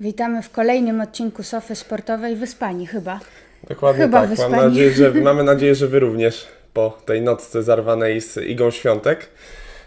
Witamy w kolejnym odcinku Sofy Sportowej Wyspani chyba. Dokładnie Chyba tak. wyspani. Mam nadzieję, że, mamy nadzieję, że Wy również po tej nocce zarwanej z Igą Świątek.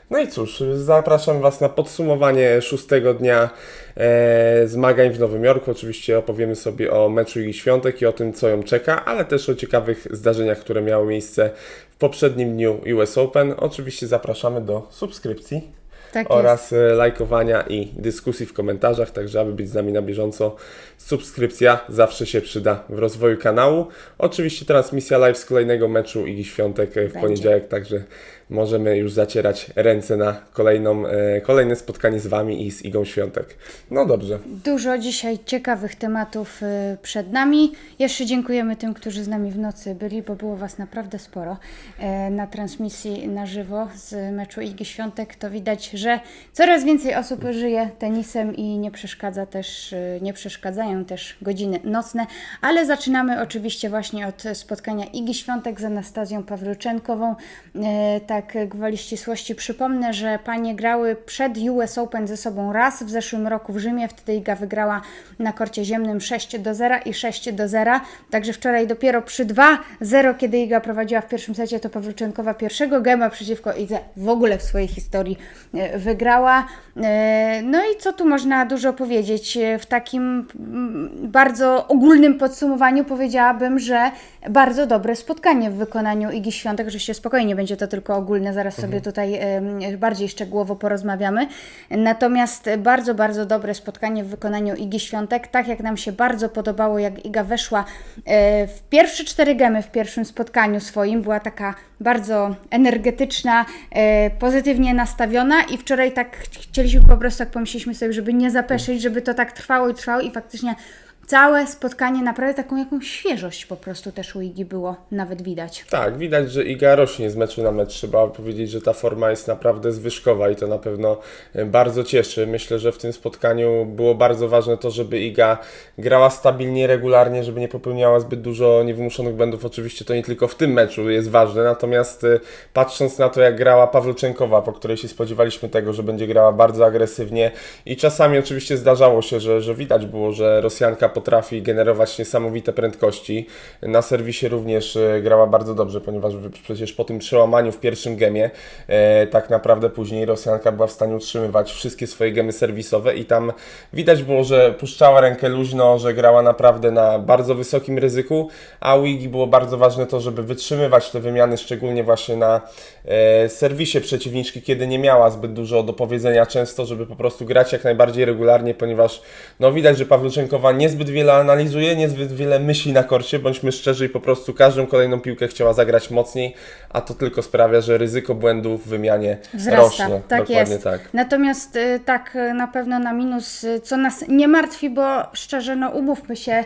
No i cóż, zapraszam Was na podsumowanie szóstego dnia e, zmagań w Nowym Jorku. Oczywiście opowiemy sobie o meczu Igi Świątek i o tym, co ją czeka, ale też o ciekawych zdarzeniach, które miały miejsce w poprzednim dniu US Open. Oczywiście zapraszamy do subskrypcji Tak jest. oraz e, lajkowania i dyskusji w komentarzach, także aby być z nami na bieżąco, subskrypcja zawsze się przyda w rozwoju kanału. Oczywiście transmisja live z kolejnego meczu Igi Świątek e, w Będzie. poniedziałek, także możemy już zacierać ręce na kolejną, e, kolejne spotkanie z Wami i z Igą Świątek. No dobrze, Dużo dzisiaj ciekawych tematów y, przed nami. Jeszcze dziękujemy tym, którzy z nami w nocy byli, bo było Was naprawdę sporo e, na transmisji na żywo z meczu Igi Świątek. To widać, że coraz więcej osób żyje tenisem i nie przeszkadza też, nie przeszkadzają też godziny nocne, ale zaczynamy oczywiście właśnie od spotkania Igi Świątek z Anastazją Pawluczenkową. E, Tak gwoli ścisłości przypomnę, że panie grały przed US Open ze sobą raz w zeszłym roku w Rzymie. Wtedy Iga wygrała na korcie ziemnym 6 do 0 i 6 do 0. Także wczoraj dopiero przy 2-0, kiedy Iga prowadziła w pierwszym secie, to Pawluczenkowa pierwszego gema przeciwko Idze w ogóle w swojej historii e, wygrała. E, No i co tu można dużo powiedzieć? E, W takim mm, bardzo ogólnym podsumowaniu powiedziałabym, że bardzo dobre spotkanie w wykonaniu Igi Świątek. Oczywiście spokojnie będzie to tylko ogólne, zaraz sobie tutaj bardziej szczegółowo porozmawiamy. Natomiast bardzo, bardzo dobre spotkanie w wykonaniu Igi Świątek. Tak jak nam się bardzo podobało, jak Iga weszła e, w pierwsze cztery gemy w pierwszym spotkaniu swoim. Była taka bardzo energetyczna, e, pozytywnie nastawiona i wczoraj tak chcieliśmy po prostu, tak pomyśleliśmy sobie, żeby nie zapeszyć, żeby to tak trwało i trwało i faktycznie całe spotkanie naprawdę taką jakąś świeżość po prostu też u Igi było nawet widać. Tak, widać, że Iga rośnie z meczu na mecz. Trzeba powiedzieć, że ta forma jest naprawdę zwyżkowa i to na pewno e, bardzo cieszy. Myślę, że w tym spotkaniu było bardzo ważne to, żeby Iga grała stabilnie, regularnie, żeby nie popełniała zbyt dużo niewymuszonych błędów. Oczywiście to nie tylko w tym meczu jest ważne, natomiast e, patrząc na to, jak grała Pawluczenkowa, po której się spodziewaliśmy tego, że będzie grała bardzo agresywnie i czasami oczywiście zdarzało się, że, że widać było, że Rosjanka potrafi generować niesamowite prędkości. Na serwisie również e, grała bardzo dobrze, ponieważ przecież po tym przełamaniu w pierwszym gemie e, tak naprawdę później Rosjanka była w stanie utrzymywać wszystkie swoje gemy serwisowe i tam widać było, że puszczała rękę luźno, że grała naprawdę na bardzo wysokim ryzyku, a u Igi było bardzo ważne to, żeby wytrzymywać te wymiany, szczególnie właśnie na e, serwisie przeciwniczki, kiedy nie miała zbyt dużo do powiedzenia często, żeby po prostu grać jak najbardziej regularnie, ponieważ no widać, że Pawluczenkowa niezbyt wiele analizuje, niezbyt wiele myśli na korcie, bądźmy szczerzy i po prostu każdą kolejną piłkę chciała zagrać mocniej, a to tylko sprawia, że ryzyko błędów w wymianie Wzrasta, rośnie. tak Dokładnie jest. tak. Natomiast y, tak y, na pewno na minus, y, co nas nie martwi, bo szczerze, no umówmy się,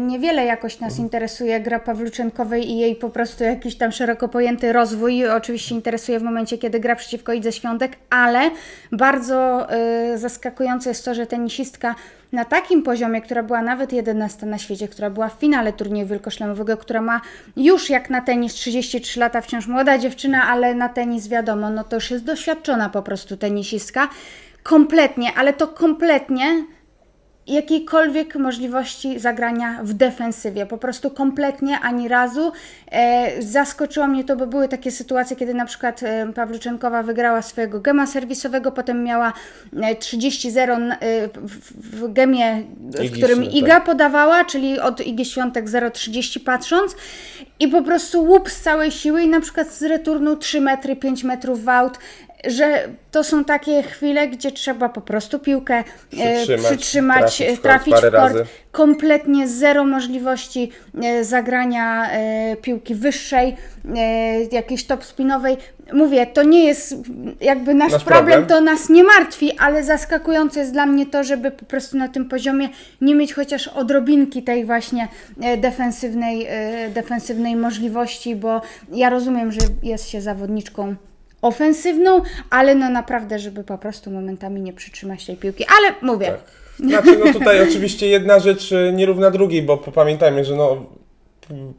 niewiele jakoś nas interesuje gra Pawluczenkowej i jej po prostu jakiś tam szeroko pojęty rozwój. Oczywiście interesuje w momencie, kiedy gra przeciwko Idze Świątek, ale bardzo y, zaskakujące jest to, że tenisistka na takim poziomie, która była nawet 11 na świecie, która była w finale turnieju wielkoszlemowego, która ma już jak na tenis 33 lata, wciąż młoda dziewczyna, ale na tenis wiadomo, no to już jest doświadczona po prostu tenisistka. Kompletnie, ale to kompletnie jakiejkolwiek możliwości zagrania w defensywie. Po prostu kompletnie ani razu. E, zaskoczyło mnie to, bo były takie sytuacje, kiedy na przykład e, Pawluczenkowa wygrała swojego gema serwisowego, potem miała e, 30-0 n- e, w, w gemie, w Igi którym Świątek. Iga podawała, czyli od Igi Świątek 0,30 patrząc i po prostu łup z całej siły i na przykład z returnu 3 metry, 5 metrów w aut, że to są takie chwile, gdzie trzeba po prostu piłkę e, Przytrzymać, przytrzymać, trafić w e, trafić kort. razy. Kompletnie zero możliwości e, zagrania e, piłki wyższej, e, jakiejś top spinowej. Mówię, to nie jest jakby nasz, Nasz problem, problem. to nas nie martwi, ale zaskakujące jest dla mnie to, żeby po prostu na tym poziomie nie mieć chociaż odrobinki tej właśnie e, defensywnej, e, defensywnej możliwości, bo ja rozumiem, że jest się zawodniczką ofensywną, ale no naprawdę, żeby po prostu momentami nie przytrzymać tej piłki. Ale mówię, Tak. Znaczy, no tutaj oczywiście jedna rzecz y, nierówna drugiej, bo pamiętajmy, że no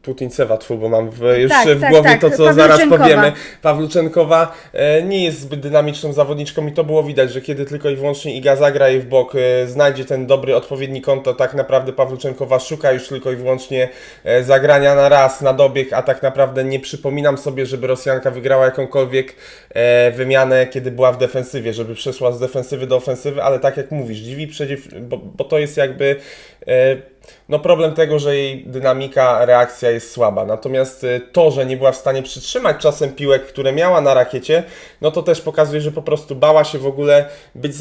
Putincewa, tfu, bo mam w, już Tak, w tak, głowie tak, to, co zaraz powiemy. Pawluczenkowa e, nie jest zbyt dynamiczną zawodniczką i to było widać, że kiedy tylko i wyłącznie Iga zagra jej w bok, e, znajdzie ten dobry, odpowiedni kąt, to tak naprawdę Pawluczenkowa szuka już tylko i wyłącznie e, zagrania na raz, na dobieg, a tak naprawdę nie przypominam sobie, żeby Rosjanka wygrała jakąkolwiek e, wymianę, kiedy była w defensywie, żeby przeszła z defensywy do ofensywy, ale tak jak mówisz, dziwi przeciw, bo, bo to jest jakby e, no problem tego, że jej dynamika, reakcja jest słaba. Natomiast y, to, że nie była w stanie przytrzymać czasem piłek, które miała na rakiecie, no to też pokazuje, że po prostu bała się w ogóle być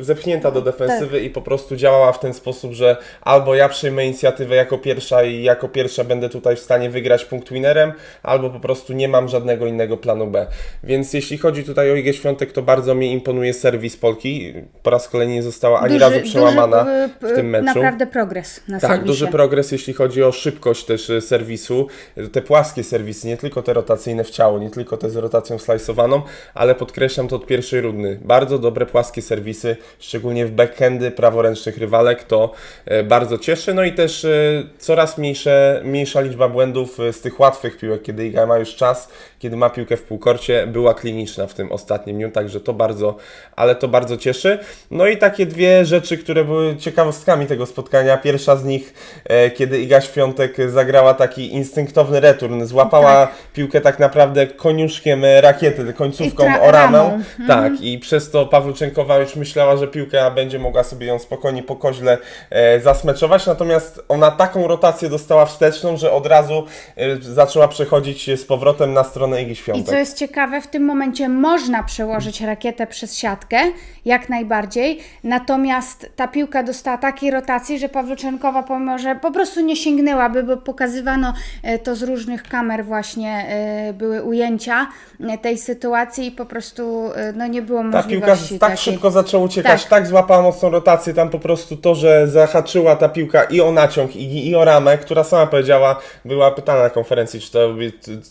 zepchnięta do defensywy i po prostu działała w ten sposób, że albo ja przyjmę inicjatywę jako pierwsza i jako pierwsza będę tutaj w stanie wygrać punkt winnerem, albo po prostu nie mam żadnego innego planu B. Więc jeśli chodzi tutaj o Igę Świątek, to bardzo mi imponuje serwis Polki. Po raz kolejny nie została ani razu przełamana duży, w tym meczu. Naprawdę progres na Tak, serwisie. duży progres, jeśli chodzi o szybkość też e, serwisu. Te płaskie serwisy, nie tylko te rotacyjne w ciało, nie tylko te z rotacją slajsowaną, ale podkreślam to od pierwszej rundy. Bardzo dobre płaskie serwisy, szczególnie w backhandy praworęcznych rywalek, to e, bardzo cieszy. No i też e, coraz mniejsze, mniejsza liczba błędów z tych łatwych piłek, kiedy Iga ma już czas, kiedy ma piłkę w półkorcie, była kliniczna w tym ostatnim dniu, także to bardzo, ale to bardzo cieszy. No i takie dwie rzeczy, które były ciekawostkami tego spotkania. Pierwsza z nich, e, kiedy Iga Świątek zagrała taki instynktowny return, złapała piłkę tak naprawdę koniuszkiem rakiety, końcówką I o ramę. Tak, i przez to Pawluczenkowa już myślała, że piłka będzie mogła sobie ją spokojnie po koźle e, zasmeczować, natomiast ona taką rotację dostała wsteczną, że od razu e, zaczęła przechodzić z powrotem na stronę Igi I Świątek. co jest ciekawe, w tym momencie można przełożyć rakietę przez siatkę, jak najbardziej, natomiast ta piłka dostała takiej rotacji, że Pawluczenkowa, pomimo że po prostu nie sięgnęłaby, bo pokazywano e, to z różnych kamer właśnie, e, były ujęcia e, tej sytuacji i po prostu no, nie było Ta możliwości piłka z- tak takiej. szybko zaczęła uciekać, Tak. tak. złapała mocną rotację, tam po prostu to, że zahaczyła ta piłka i o naciąg, i, i o ramę, która sama powiedziała, była pytana na konferencji, czy to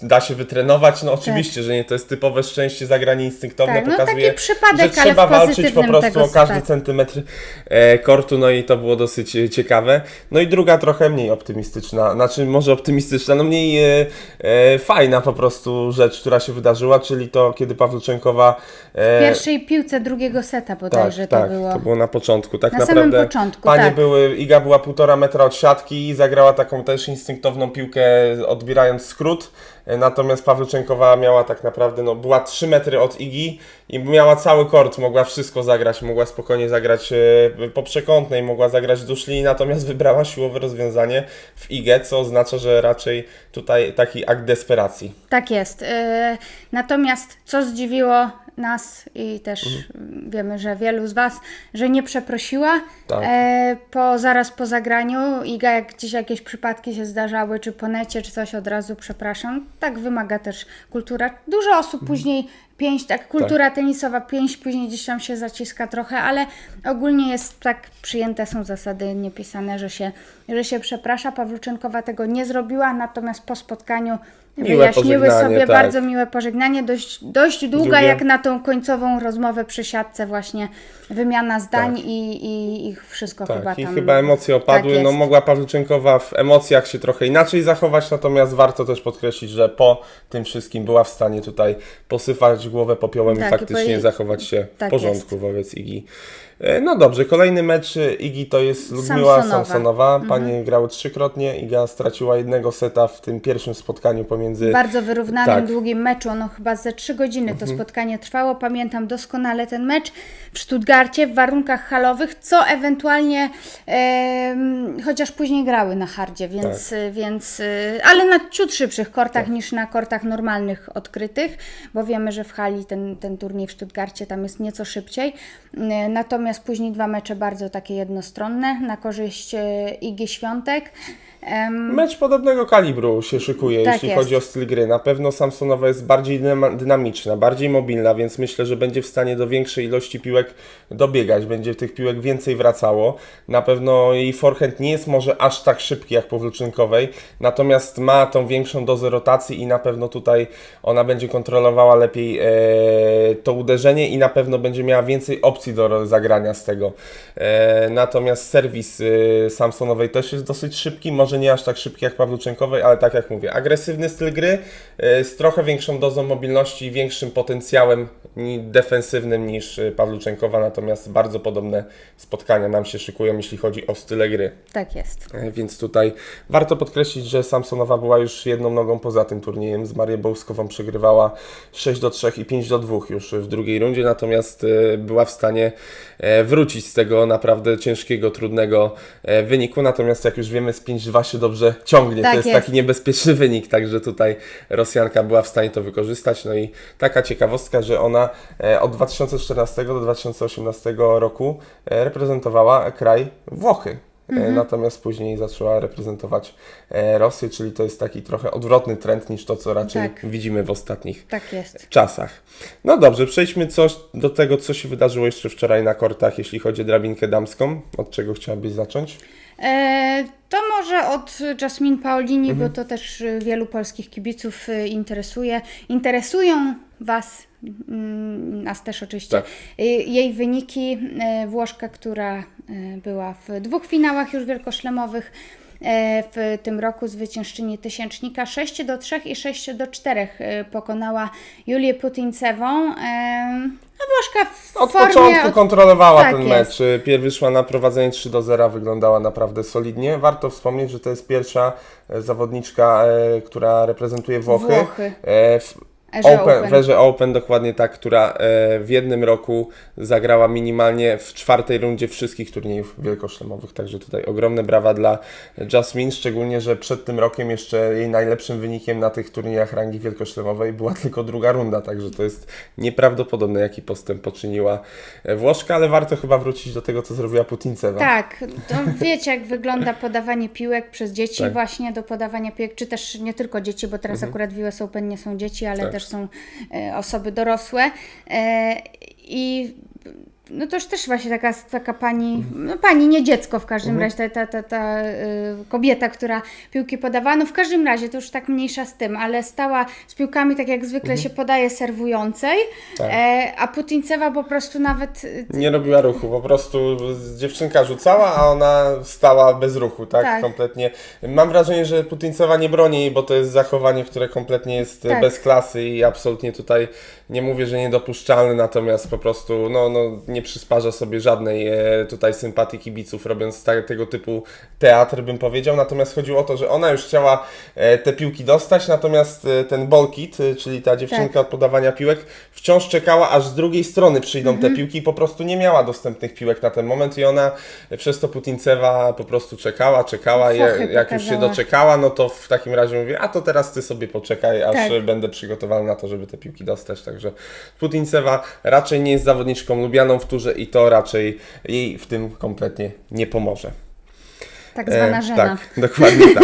da się wytrenować, no oczywiście, że nie, to jest typowe szczęście, zagranie instynktowne, Tak, no pokazuje, taki przypadek, że trzeba walczyć po prostu o każdy tak. centymetr kortu, no i to było dosyć e, ciekawe. No i druga trochę mniej optymistyczna, znaczy może optymistyczna, no mniej e, e, fajna po prostu rzecz, która się wydarzyła, czyli to, kiedy Pawluczenkowa W e, pierwszej piłce drugiego seta bodajże tak, to było. to było na początku. Tak Na naprawdę samym początku, panie tak. były, Iga była półtora metra od siatki i zagrała taką też instynktowną piłkę, odbierając skrót. E, Natomiast Pawluczenkowa miała tak naprawdę, no była 3 metry od Igi i miała cały kort, mogła wszystko zagrać, mogła spokojnie zagrać e, po przekątnej, mogła zagrać wzdłuż linii, natomiast wybrała siłowe rozwiązanie w Igę, co oznacza, że raczej tutaj taki akt desperacji. Tak jest. Yy, Natomiast co zdziwiło nas i też Mhm. wiemy, że wielu z Was, że nie przeprosiła Tak. e, po, zaraz po zagraniu. Iga, jak gdzieś jakieś przypadki się zdarzały, czy po necie, czy coś od razu przepraszam. Tak wymaga też kultura. Dużo osób Mhm. później pięść, tak kultura tenisowa, pięść później gdzieś tam się zaciska trochę, ale ogólnie jest tak, przyjęte są zasady niepisane, że się, że się przeprasza. Pawluczenkowa tego nie zrobiła, natomiast po spotkaniu Miłe wyjaśniły sobie tak. bardzo miłe pożegnanie, dość, dość długa Długie. jak na tą końcową rozmowę przy siatce właśnie wymiana zdań Tak. i, i, i wszystko Tak, chyba i tam. chyba emocje opadły. Tak no jest. mogła Pawluczenkowa w emocjach się trochę inaczej zachować, natomiast warto też podkreślić, że po tym wszystkim była w stanie tutaj posypać głowę popiołem Tak, i i faktycznie powie- zachować się w tak porządku wobec Igi. E, No dobrze, kolejny mecz Igi to jest Ludmiła Samsonowa. Samsonowa. Mhm. Panie grały trzykrotnie. Iga straciła jednego seta w tym pierwszym spotkaniu pomiędzy bardzo wyrównanym, Tak. Mhm. długim meczu. Ono chyba ze trzy godziny to spotkanie trwało. Pamiętam doskonale ten mecz w Stuttgarcie w warunkach halowych, co ewentualnie em, chociaż później grały na hardzie, więc, Tak. więc y, ale na ciut szybszych kortach niż na kortach normalnych odkrytych, bo wiemy, że w hali ten, ten turniej w Stuttgarcie tam jest nieco szybciej. Y, Natomiast później dwa mecze bardzo takie jednostronne na korzyść Igi Świątek. Mecz podobnego kalibru się szykuje, Tak jeśli jest. chodzi o styl gry. Na pewno Samsonowa jest bardziej dynam- dynamiczna, bardziej mobilna, więc myślę, że będzie w stanie do większej ilości piłek dobiegać. Będzie tych piłek więcej wracało. Na pewno jej forehand nie jest może aż tak szybki jak Powluczynkowej, natomiast ma tą większą dozę rotacji i na pewno tutaj ona będzie kontrolowała lepiej e, to uderzenie i na pewno będzie miała więcej opcji do zagrania. z tego. E, natomiast serwis y, Samsonowej też jest dosyć szybki, może nie aż tak szybki jak Pawluczenkowej, ale tak jak mówię, agresywny styl gry y, z trochę większą dozą mobilności i większym potencjałem defensywnym niż y, Pawluczenkowa, natomiast bardzo podobne spotkania nam się szykują, jeśli chodzi o style gry. Tak jest. E, Więc tutaj warto podkreślić, że Samsonowa była już jedną nogą poza tym turniejem. Z Marią Bołskową przegrywała 6 do 3 i 5 do 2 już w drugiej rundzie, natomiast e, była w stanie e, wrócić z tego naprawdę ciężkiego, trudnego wyniku. Natomiast jak już wiemy, z 5-2 się dobrze ciągnie. Tak to jest, jest. taki niebezpieczny wynik, także tutaj Rosjanka była w stanie to wykorzystać. No i taka ciekawostka, że ona e, od 2014 do 2018 roku e, reprezentowała kraj Włochy. E, Natomiast później zaczęła reprezentować Rosję, czyli to jest taki trochę odwrotny trend niż to, co raczej Tak. widzimy w ostatnich Tak czasach. No dobrze, przejdźmy coś do tego, co się wydarzyło jeszcze wczoraj na kortach, jeśli chodzi o drabinkę damską. Od czego chciałabyś zacząć? E, to może od Jasmine Paolini, Mhm. bo to też wielu polskich kibiców interesuje. Interesują Was, mm, nas też oczywiście, Tak. y, jej wyniki. y, Włoszka, która y, była w dwóch finałach już wielkoszlemowych. W tym roku zwyciężczyni tysięcznika 6 do 3 i 6 do 4 y, pokonała Julię Putincewą. E, No Włoszka w Od formie... początku kontrolowała Tak ten jest. mecz. Pierw wyszła na prowadzenie 3 do 0, wyglądała naprawdę solidnie. Warto wspomnieć, że to jest pierwsza e, zawodniczka, e, która reprezentuje Włochy. Włochy. E, w Erze Open, Open. w Erze Open, dokładnie tak, która e, w jednym roku zagrała minimalnie w czwartej rundzie wszystkich turniejów wielkoszlemowych. Także tutaj ogromne brawa dla Jasmine, szczególnie, że przed tym rokiem jeszcze jej najlepszym wynikiem na tych turniejach rangi wielkoszlemowej była tylko druga runda. Także to jest nieprawdopodobne, jaki postęp poczyniła e, Włoszka, ale warto chyba wrócić do tego, co zrobiła Putincewa. Tak, to wiecie jak wygląda podawanie piłek przez dzieci Tak. właśnie do podawania piłek, czy też nie tylko dzieci, bo teraz akurat w US Open nie są dzieci, ale Tak. też są e, osoby dorosłe. E, i no to już też właśnie taka, taka pani, no pani, nie dziecko w każdym razie, ta, ta, ta, ta y, kobieta, która piłki podawała, no w każdym razie to już tak mniejsza z tym, ale stała z piłkami tak jak zwykle się podaje serwującej, Tak. e, a Putincewa po prostu nawet y, Nie robiła ruchu, po prostu dziewczynka rzucała, a ona stała bez ruchu, tak? Tak. Kompletnie. Mam wrażenie, że Putincowa nie broni jej, bo to jest zachowanie, które kompletnie jest e, Tak. bez klasy i absolutnie tutaj nie mówię, że niedopuszczalne, natomiast po prostu no, no, nie przysparza sobie żadnej e, tutaj sympatii kibiców, robiąc tego typu teatr, bym powiedział. Natomiast chodziło o to, że ona już chciała e, te piłki dostać, natomiast e, ten ball kit, e, czyli ta dziewczynka Tak. od podawania piłek, wciąż czekała, aż z drugiej strony przyjdą Mhm. te piłki i po prostu nie miała dostępnych piłek na ten moment i ona przez to Putincewa po prostu czekała, czekała i jak już się pokazała. doczekała, no to w takim razie mówię, a to teraz ty sobie poczekaj, aż Tak. będę przygotowany na to, żeby te piłki dostać. Także Putincewa raczej nie jest zawodniczką lubianą w turze i to raczej jej w tym kompletnie nie pomoże. Tak zwana E, żena. Tak, dokładnie tak.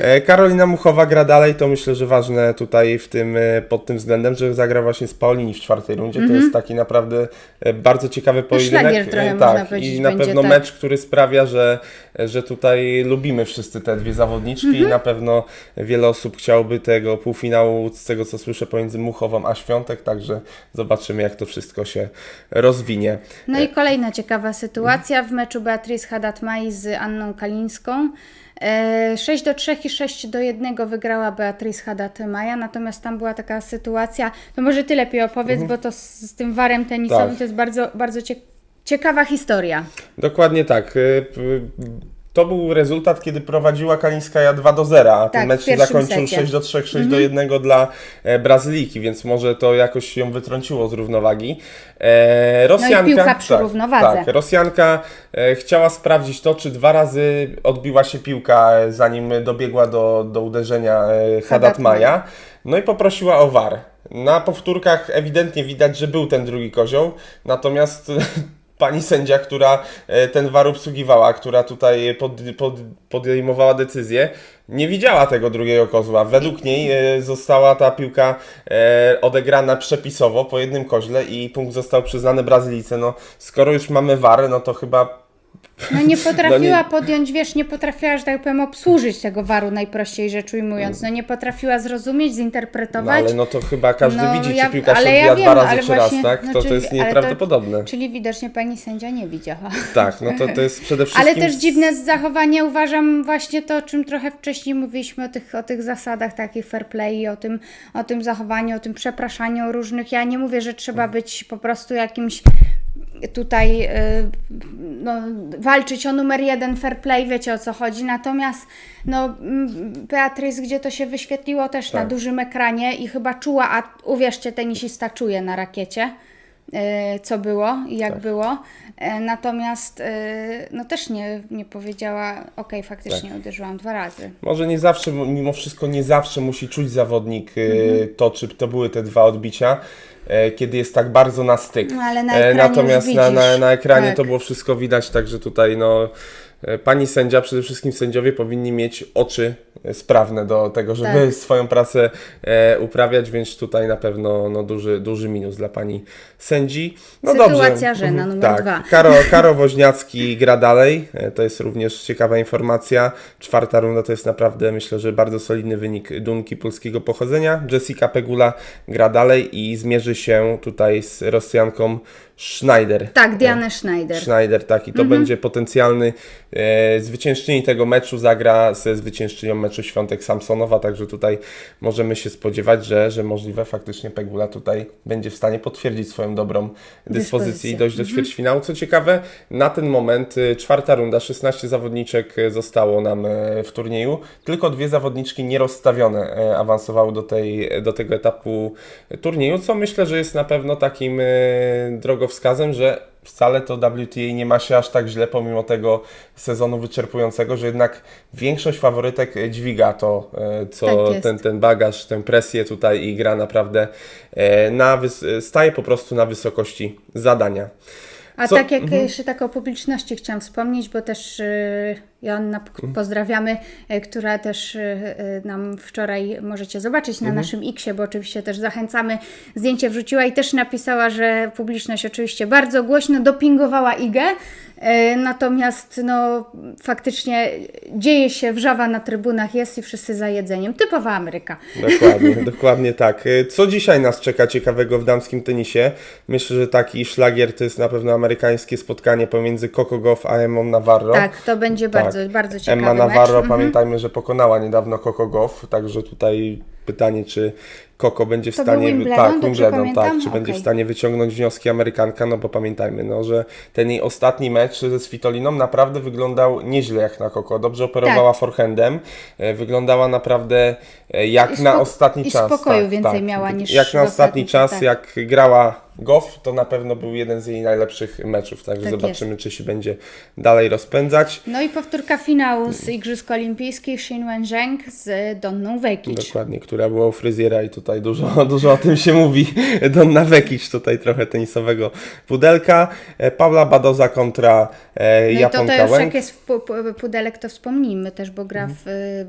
E, Karolina Muchowa gra dalej, to myślę, że ważne tutaj w tym, e, pod tym względem, że zagra właśnie z Paulini w czwartej rundzie. To jest taki naprawdę e, bardzo ciekawy pojedynek. Mhm. trochę E, tak, i na pewno tak. mecz, który sprawia, że, że tutaj lubimy wszyscy te dwie zawodniczki Mhm. i na pewno wiele osób chciałoby tego półfinału, z tego co słyszę, pomiędzy Muchową a Świątek, także zobaczymy jak to wszystko się rozwinie. No i kolejna ciekawa sytuacja w meczu Beatrice Haddad-Mai z Anną Kalińską. E, 6 do 3 i 6 do 1 wygrała Beatrice Haddad-Maja, natomiast tam była taka sytuacja, to może Ty lepiej opowiedz, bo to z, z tym warem tenisowym Tak. to jest bardzo, bardzo cie, ciekawa historia. Dokładnie tak. To był rezultat, kiedy prowadziła Kalińskaja 2 do 0, a ten Tak, mecz się zakończył secie. Mhm. 6 do 3, 6 do 1 dla e, Brazylijki, więc może to jakoś ją wytrąciło z równowagi. E, Rosjanka, No piłka przy tak, równowadze. Tak, Rosjanka e, chciała sprawdzić to, czy dwa razy odbiła się piłka, e, zanim dobiegła do, do uderzenia e, Haddad Maja. No i poprosiła o VAR. Na powtórkach ewidentnie widać, że był ten drugi kozioł, natomiast pani sędzia, która e, ten war obsługiwała, która tutaj pod, pod, podejmowała decyzję, nie widziała tego drugiego kozła. Według niej e, została ta piłka e, odegrana przepisowo po jednym koźle i punkt został przyznany Brazylijce. No, skoro już mamy war, no to chyba No nie potrafiła No nie- podjąć, wiesz, nie potrafiła, że tak powiem, obsłużyć tego waru najprościej rzecz ujmując. No nie potrafiła zrozumieć, No zinterpretować. ale no to chyba każdy No, widzi, ja- czy piłkarz odbija ja dwa wiem, razy ale czy właśnie- raz, tak? no, to, to czyli- jest ale to- nieprawdopodobne. Czyli widocznie pani sędzia nie widziała. Tak, no to, to jest przede wszystkim... Ale też dziwne zachowanie uważam właśnie to, o czym trochę wcześniej mówiliśmy, o tych, o tych zasadach takich fair play, o tym, o tym zachowaniu, o tym przepraszaniu różnych. Ja nie mówię, że trzeba być po prostu jakimś tutaj y, no, walczyć o numer jeden fair play, wiecie o co chodzi. Natomiast no, mm, Beatrice, gdzie to się wyświetliło też na Tak. dużym ekranie i chyba czuła, a uwierzcie, tenisista czuje na rakiecie e, co było i jak Tak. było. E, Natomiast e, no też nie, nie powiedziała, ok, faktycznie uderzyłam dwa razy. Może nie zawsze, mimo wszystko nie zawsze musi czuć zawodnik y, Mhm. to, czy to były te dwa odbicia, e, kiedy jest tak bardzo na styk. No, ale na E, ekranie Natomiast na, na, na ekranie Tak. to było wszystko widać, także tutaj no, e, pani sędzia, przede wszystkim sędziowie powinni mieć oczy e, sprawne do tego, żeby Tak. swoją pracę e, uprawiać, więc tutaj na pewno no, duży, duży minus dla pani sędzi. No Sytuacja dobrze. żena Mhm, numer tak. dwa. Karo, Karo Woźniacki gra dalej, e, to jest również ciekawa informacja. Czwarta runda to jest naprawdę, myślę, że bardzo solidny wynik Dunki polskiego pochodzenia. Jessica Pegula gra dalej i zmierzy się tutaj z Rosjanką Schneider. Tak, Diana Schneider. Schneider, tak, i to będzie potencjalny e, zwyciężczyni tego meczu, zagra ze zwyciężczynią meczu Świątek Samsonowa, także tutaj możemy się spodziewać, że, że możliwe faktycznie Pegula tutaj będzie w stanie potwierdzić swoją dobrą dyspozycję. I dojść do ćwierćfinału. Co ciekawe, na ten moment e, czwarta runda, 16 zawodniczek e, zostało nam e, w turnieju, tylko dwie zawodniczki nierozstawione e, awansowały do, tej, do tego etapu turnieju, co myślę, że jest na pewno takim e, drogowskazem, że wcale to WTA nie ma się aż tak źle pomimo tego sezonu wyczerpującego, że jednak większość faworytek e, dźwiga to, e, co Tak ten, ten bagaż, tę presję tutaj i gra naprawdę e, na, staje po prostu na wysokości zadania. A Co- tak jak Mhm. jeszcze tak o publiczności chciałam wspomnieć, bo też y, Joanna, Mhm. pozdrawiamy, y, która też y, y, nam wczoraj możecie zobaczyć Mhm. na naszym Xie, bo oczywiście też zachęcamy. Zdjęcie wrzuciła i też napisała, że publiczność oczywiście bardzo głośno dopingowała Igę, natomiast no faktycznie dzieje się, wrzawa na trybunach jest i wszyscy za jedzeniem. Typowa Ameryka. Dokładnie, dokładnie tak. E, Co dzisiaj nas czeka ciekawego w damskim tenisie? Myślę, że taki szlagier to jest na pewno amerykańskie spotkanie pomiędzy Coco Gauff a Emmą Navarro. Tak, to będzie Tak. Bardzo, bardzo ciekawy Emma mecz. Navarro, Mhm. pamiętajmy, że pokonała niedawno Coco Gauff, także tutaj pytanie, czy Coco będzie w To stanie... Wimbledon, tak, dobrze Wimbledon, tak, czy będzie w stanie wyciągnąć wnioski Amerykanka, no bo pamiętajmy, no, że ten jej ostatni mecz ze Svitoliną naprawdę wyglądał nieźle jak na Coco, dobrze operowała forehandem, e, wyglądała naprawdę e, jak I na ostatni i czas. spokoju tak, więcej tak. miała niż Jak na ostatni czas, tak. jak grała Goff, to na pewno był jeden z jej najlepszych meczów, także Tak zobaczymy, czy się będzie dalej rozpędzać. No i powtórka finału z Igrzysk Olimpijskich Xin Wenzheng z Donną Vekic. Dokładnie, która była u fryzjera i tutaj dużo, dużo o tym się mówi. Donna Vekic, tutaj trochę tenisowego pudelka. E, Paula Badoza kontra e, No i to, Japonka to już jak jest w pu- pu- pudelek, to wspomnijmy też, bo gra w,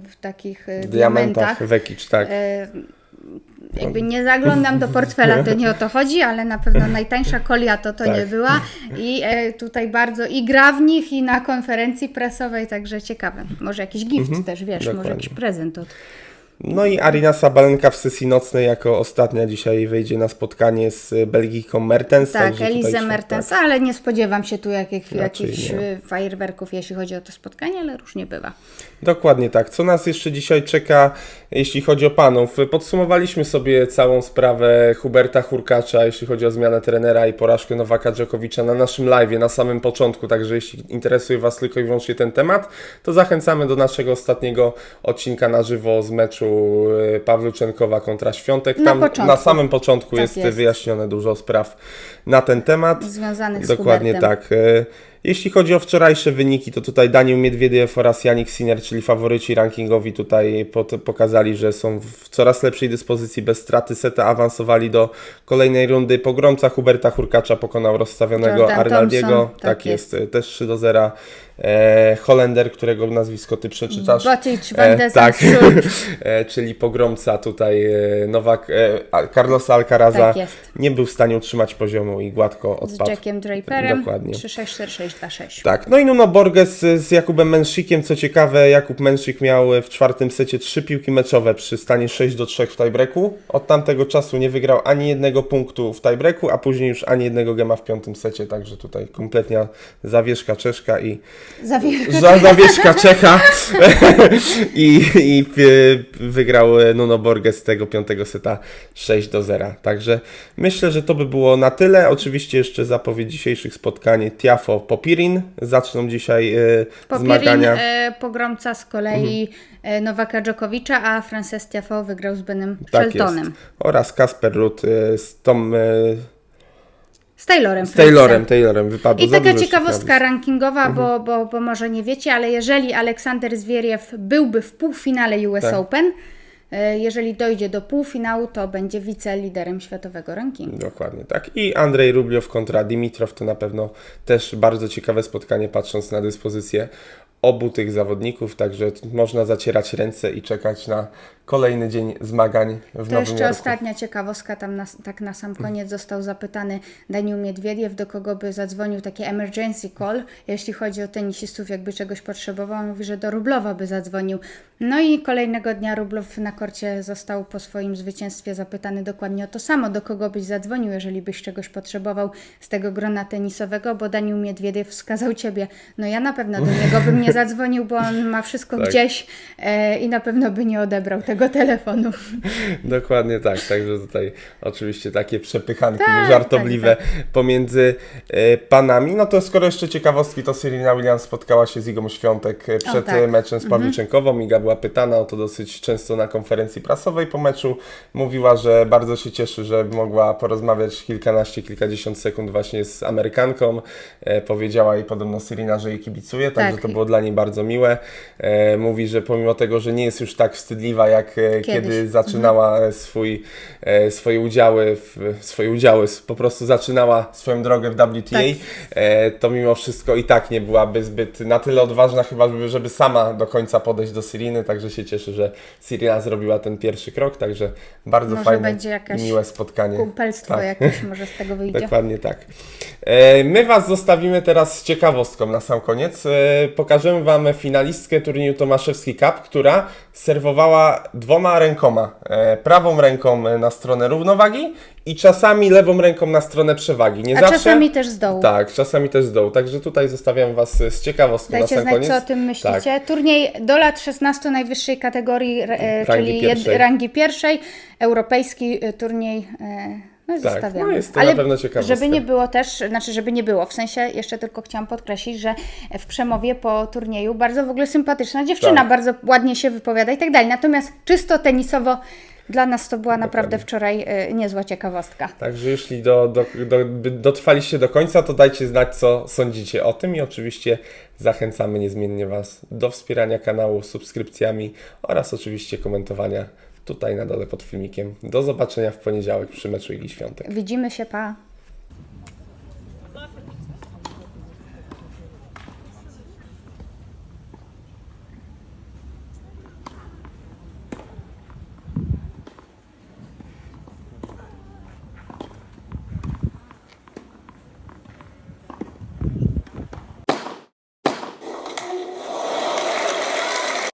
w takich e, diamentach diamentach. Vekic, tak. E, Jakby nie zaglądam do portfela, to nie o to chodzi, ale na pewno najtańsza kolia to to Tak. nie była. I e, tutaj bardzo i gra w nich, i na konferencji prasowej, także ciekawe. Może jakiś gift też, wiesz, może Mhm. dokładnie. jakiś prezent od No i Arina Sabalenka w sesji nocnej jako ostatnia dzisiaj wyjdzie na spotkanie z Belgijką Mertens. Tak, Elizę Mertens, ale nie spodziewam się tu jakich, jakichś y, fajerwerków, jeśli chodzi o to spotkanie, ale różnie bywa. Dokładnie tak. Co nas jeszcze dzisiaj czeka, jeśli chodzi o panów? Podsumowaliśmy sobie całą sprawę Huberta Hurkacza, jeśli chodzi o zmianę trenera i porażkę Nowaka Dżokowicza na naszym live na samym początku. Także jeśli interesuje Was tylko i wyłącznie ten temat, to zachęcamy do naszego ostatniego odcinka na żywo z meczu e, Pawluczenkowa kontra Świątek. Na Tam początku. na samym początku Tak jest, jest. wyjaśnione dużo spraw na ten temat. Związanych z Dokładnie tak. E, Jeśli chodzi o wczorajsze wyniki, to tutaj Daniel Miedwiediew oraz Janik Sinner, czyli faworyci rankingowi, tutaj pokazali, że są w coraz lepszej dyspozycji, bez straty seta awansowali do kolejnej rundy. Pogromca Huberta Hurkacza pokonał rozstawionego Jordan Arnaldiego. Thompson, tak, tak jest. e, też 3 do 0. E, Holender, którego nazwisko Ty przeczytasz. Botic, Van de tak, e, czyli pogromca tutaj e, Nowak, e, Carlosa Alcaraza Tak jest. nie był w stanie utrzymać poziomu i gładko z odpadł. Jackiem Draperem. Dokładnie. 3-6-4-6-2. 6-2-6. Tak, no i Nuno Borges z Jakubem Męszykiem. Co ciekawe, Jakub Męszyk miał w czwartym secie trzy piłki meczowe przy stanie 6 do 3 w tiebreaku. Od tamtego czasu nie wygrał ani jednego punktu w tiebreaku, a później już ani jednego gema w piątym secie, także tutaj kompletnie zawieszka czeszka i Zawier- za, zawieszka Czecha i, i y, wygrał Nuno Borges z tego piątego seta 6 do 0. Także myślę, że to by było na tyle. Oczywiście jeszcze zapowiedź dzisiejszych spotkań Tiafo Popirin. Zaczną dzisiaj y, Popirin, zmagania. Mhm. e, pogromca z kolei e, Nowaka Dżokowicza, a Frances Tiafoe wygrał z Benem Tak jest. Sheltonem. Oraz Kasper Rudd y, z Tom, y, Z Taylorem. z Taylorem. Taylorem wypadł. I taka ciekawostka rankingowa, Mhm. bo, bo, bo może nie wiecie, ale jeżeli Aleksander Zwieriew byłby w półfinale US Tak. Open, e, jeżeli dojdzie do półfinału, to będzie wiceliderem światowego rankingu. Dokładnie tak. I Andrzej Rubliow kontra Dimitrow to na pewno też bardzo ciekawe spotkanie, patrząc na dyspozycję obu tych zawodników, także można zacierać ręce i czekać na kolejny dzień zmagań w To Nowym jeszcze Jorku. ostatnia ciekawostka, tam na, tak na sam koniec został zapytany Daniel Miedwiediew, do kogo by zadzwonił taki emergency call, jeśli chodzi o tenisistów, jakby czegoś potrzebował. Mówi, że do Rublowa by zadzwonił. No i kolejnego dnia Rublow na korcie został po swoim zwycięstwie zapytany dokładnie o to samo, do kogo byś zadzwonił, jeżeli byś czegoś potrzebował z tego grona tenisowego, bo Daniel Miedwiediew wskazał Ciebie. No ja na pewno do niego bym nie zadzwonił, bo on ma wszystko Tak. gdzieś e, i na pewno by nie odebrał tego telefonu. Dokładnie tak, także tutaj oczywiście takie przepychanki Tak, żartobliwe pomiędzy e, panami. No to skoro jeszcze ciekawostki, to Serena Williams spotkała się z Igą Świątek e, przed tak. e, meczem z Pawliczenkową. Iga była pytana o to dosyć często na konferencji prasowej po meczu. Mówiła, że bardzo się cieszy, że mogła porozmawiać kilkanaście, kilkadziesiąt sekund właśnie z Amerykanką. Powiedziała jej podobno Serena, że jej kibicuje, także Tak. to było dla bardzo miłe. E, mówi, że pomimo tego, że nie jest już tak wstydliwa jak e, kiedy Kiedyś. zaczynała Mhm. swój, swoje udziały, w, swoje udziały, po prostu zaczynała swoją drogę w WTA, Tak. e, to mimo wszystko i tak nie byłaby zbyt na tyle odważna chyba, żeby, żeby sama do końca podejść do Siriny, także się cieszę, że Sirina zrobiła ten pierwszy krok, także bardzo Może fajne będzie jakaś miłe spotkanie. Kumpelstwo Tak. jakieś może z tego wyjdzie. Dokładnie tak. My Was zostawimy teraz z ciekawostką na sam koniec. E, Pokażemy Wam finalistkę turnieju Tomaszewski Cup, która serwowała dwoma rękoma. E, Prawą ręką na stronę równowagi i czasami lewą ręką na stronę przewagi. Nie A zawsze. czasami też z dołu. Tak, czasami też z dołu. Także tutaj zostawiam Was z ciekawostką na Dajcie sam znać, koniec. co o tym myślicie. Tak. Turniej do lat 16 najwyższej kategorii, e, Rangi czyli rangi pierwszej, europejski e, turniej. No Tak, zostawiamy. no jest to na pewno ciekawostka. żeby nie było też, znaczy żeby nie było, w sensie jeszcze tylko chciałam podkreślić, że w Przemowie po turnieju bardzo w ogóle sympatyczna dziewczyna, Tak. bardzo ładnie się wypowiada i tak dalej. Natomiast czysto tenisowo dla nas to była naprawdę wczoraj e, niezła ciekawostka. Także jeśli do, do, do, dotrwaliście do końca, to dajcie znać, co sądzicie o tym i oczywiście zachęcamy niezmiennie Was do wspierania kanału subskrypcjami oraz oczywiście komentowania tutaj na dole pod filmikiem. Do zobaczenia w poniedziałek przy meczu Igi Świątek. Widzimy się, pa!